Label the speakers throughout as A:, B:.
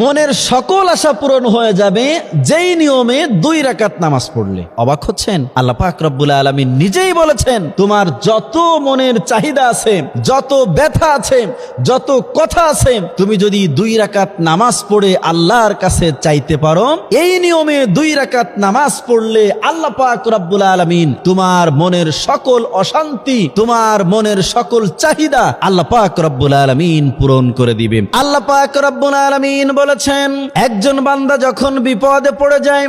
A: মনের সকল আশা পূরণ হয়ে যাবে যেই নিয়মে দুই রাকাত নামাজ পড়লে। অবাক হচ্ছেন? আল্লাহ পাক রব্বুল আলমী নিজেই বলেছেন, তোমার যত মনের চাহিদা আছে, যত ব্যথা আছে, যত কথা আছে, তুমি যদি দুই রাকাত নামাজ পড়ে আল্লাহর কাছে চাইতে পারো, এই নিয়মে দুই রাকাত নামাজ পড়লে আল্লাহ পাক রব্বুল আলমিন তোমার মনের সকল অশান্তি, তোমার মনের সকল চাহিদা আল্লাহ পাক রব্বুল আলমিন পূরণ করে দিবে আল্লাহ পাক রব্বুল আলমিন বলেছেন, একজন বান্দা যখন বিপদে পড়ে যায়,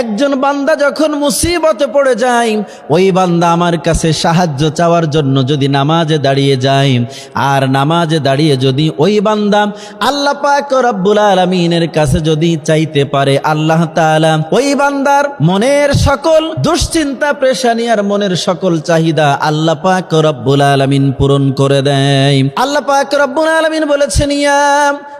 A: একজন বান্দা যখন মুসিবতে পড়ে যায়, ওই বান্দা আমার কাছে সাহায্য চাওয়ার জন্য যদি নামাজে দাঁড়িয়ে যায়, আর নামাজে দাঁড়িয়ে যদি ওই বান্দা আল্লাহ পাক রব্বুল আলমিনের কাছে যদি চাইতে পারে, আল্লাহ তাআলা ওই বান্দার মনের সকল দুশ্চিন্তা, প্রেশানি আর মনের সকল চাহিদা আল্লাহ পাক রব্বুল আলমিন পূরণ করে দেয়। আল্লাহ পাক রব্বুল আলমিন বলেছেন, ইয়া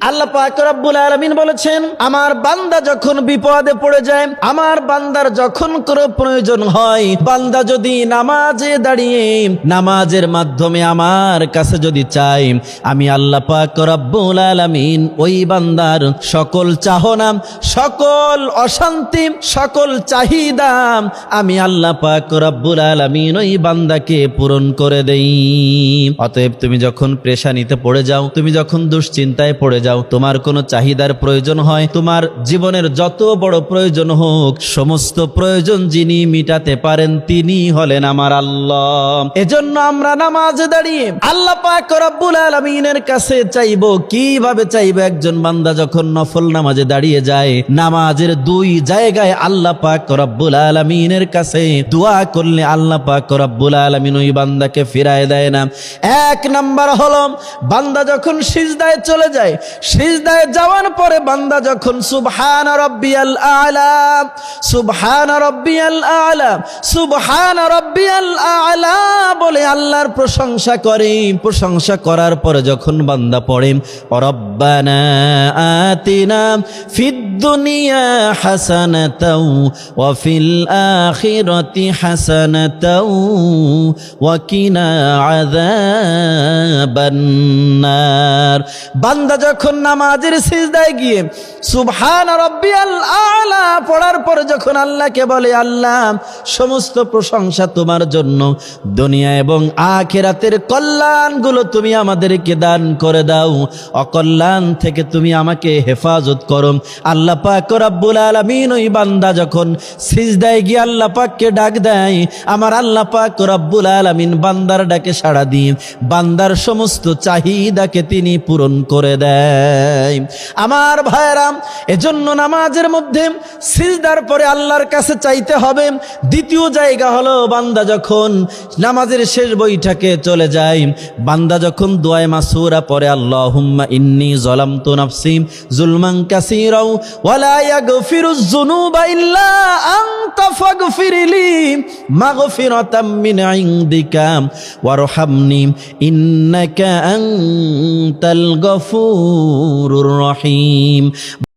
A: আল্লাহ পাক রব্বুল আলামিন বলেছেন, আমার বান্দা যখন বিপদে পড়ে যায়, আমার বান্দার যখন কোনো প্রয়োজন হয়, বান্দা যদি নামাজে দাঁড়িয়ে নামাজের মাধ্যমে আমার কাছে যদি চাই আমি আল্লাহ পাক রব্বুল আলামিন ওই বান্দার সকল চাহনা, সকল অশান্তি, সকল চাহিদা, আমি আল্লাহ পাক রব্বুল আলামিন ওই বান্দাকে পূরণ করে দেই। অতএব তুমি যখন প্রেশানিতে পড়ে যাও, তুমি যখন দুশ্চিন্তায় পড়ে যাও তোমার কোনো চাহিদার প্রয়োজন হয়। তোমার জীবনের যত বড় প্রয়োজন হোক, সমস্ত প্রয়োজন যিনি মিটাতে পারেন তিনি হলেন আমার আল্লাহ। এজন্য আমরা নামাজে দাঁড়িয়ে আল্লাহ পাক আলামিনের কাছে চাইব, কীভাবে চাইব? একজন বান্দা যখন নফল নামাজে দাঁড়িয়ে যায়, নামাজের দুই জায়গায় আল্লাহ পাক রব্বুল আলামিনের কাছে দোয়া করলে আল্লাহ পাক রব্বুল আলামিন ওই বান্দাকে ফিরায় দেয় না। এক নাম্বার হলো, বান্দা যখন সিজদায় চলে যায় সিজদায় যাওয়ার পরে বান্দা যখন সুবহান রব্বিয়াল আলা, সুবহান রব্বিয়াল আলা, সুবহান রব্বিয়াল আলা বলে আল্লাহর প্রশংসা করে। প্রশংসা করার পরে যখন বান্দা পড়ে, রব্বানা আতিনা ফিদ দুনিয়া হাসানাতাও ওয়া ফিল আখিরাতি হাসানাতাও ওয়া কিনা আযাবান নার। বান্দা যখন নামাজের সিজদায় গিয়ে সুবহান রাব্বিয়াল আলা পড়ার পরে যখন আল্লাহকে বলে, আল্লাহ, সমস্ত প্রশংসা তোমার জন্য। দুনিয়া এবং আখেরাতের কল্যাণগুলো তুমি আমাদেরকে দান করে দাও। অকল্যাণ থেকে তুমি আমাকে হেফাজত করো। আল্লাহ পাক রব্বুল আলামিন ওই বান্দা যখন সিজদায় গিয়ে আল্লাহ পাককে ডাক দেয়, আমার আল্লাহ পাক রব্বুল আলামিন বান্দার ডাকে সাড়া দিয়ে, বান্দার সমস্ত চাহিদাকে তিনি পূরণ করে দেয়। আমার ভাইরাম এজন্য নামাজের মধ্যে সিজদার পরে আল্লাহর কাছে চাইতে হবে। দ্বিতীয় জায়গা হলো বান্দা যখন নামাজের শেষ বইটাকে চলে যায়, বান্দা যখন দোয়ায় মাসুরা পরে আল্লাহুম্মা ইন্নি জলামতু নাফসি জুলমান কাসীরাও ওয়ালা ইয়াগফিরুজ যুনুবা ইল্লা আনতা ফাগফিরলি মাগফিরাতাম মিন ইনদিকা ওয়ারহামনি, ইন্নাকা আনতাল গফুরুর রহিম।